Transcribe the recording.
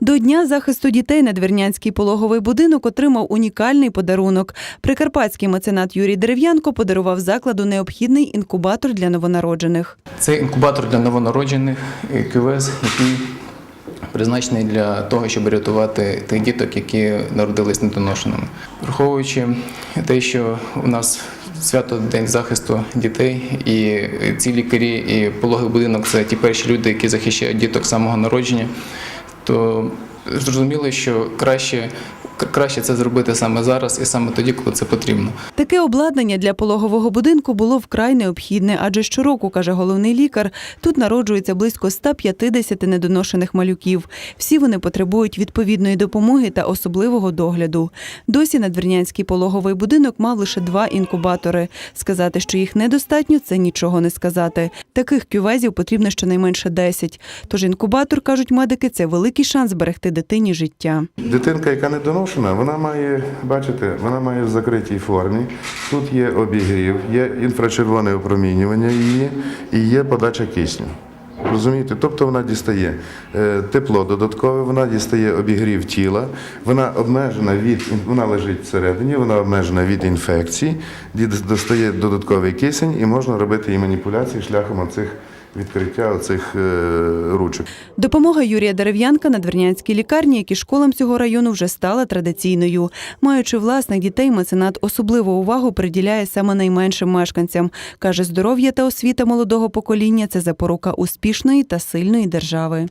До дня захисту дітей надвірнянський пологовий будинок отримав унікальний подарунок. Прикарпатський меценат Юрій Дерев'янко подарував закладу необхідний інкубатор для новонароджених. Це інкубатор для новонароджених КВС, який призначений для того, щоб рятувати тих діток, які народились недоношеними. Враховуючи те, що у нас свято День захисту дітей, і ці лікарі і пологовий будинок це ті перші люди, які захищають діток самого народження, то зрозуміло, що краще, краще це зробити саме зараз і саме тоді, коли це потрібно. Таке обладнання для пологового будинку було вкрай необхідне, адже щороку, каже головний лікар, тут народжується близько 150 недоношених малюків. Всі вони потребують відповідної допомоги та особливого догляду. Досі надвірнянський пологовий будинок мав лише два інкубатори. Сказати, що їх недостатньо, це нічого не сказати. Таких кювезів потрібно щонайменше 10. Тож інкубатор, кажуть медики, це великий шанс зберегти дитині життя. Дитинка, яка не доношена, вона має, бачите, вона має в закритій формі. Тут є обігрів, є інфрачервоне опромінювання її і є подача кисню. Розумієте? Тобто вона дістає е, тепло додаткове, вона дістає обігрів тіла, вона обмежена від вона лежить всередині, вона обмежена від інфекцій, ді- достає додатковий кисень і можна робити і маніпуляції шляхом оцих відкриття оцих е, ручок. Допомога Юрія Дерев'янка на Двернянській лікарні, як і школам цього району, вже стала традиційною. Маючи власних дітей, меценат особливу увагу приділяє саме найменшим мешканцям. Каже, здоров'я та освіта молодого покоління це запорука успішної та сильної держави.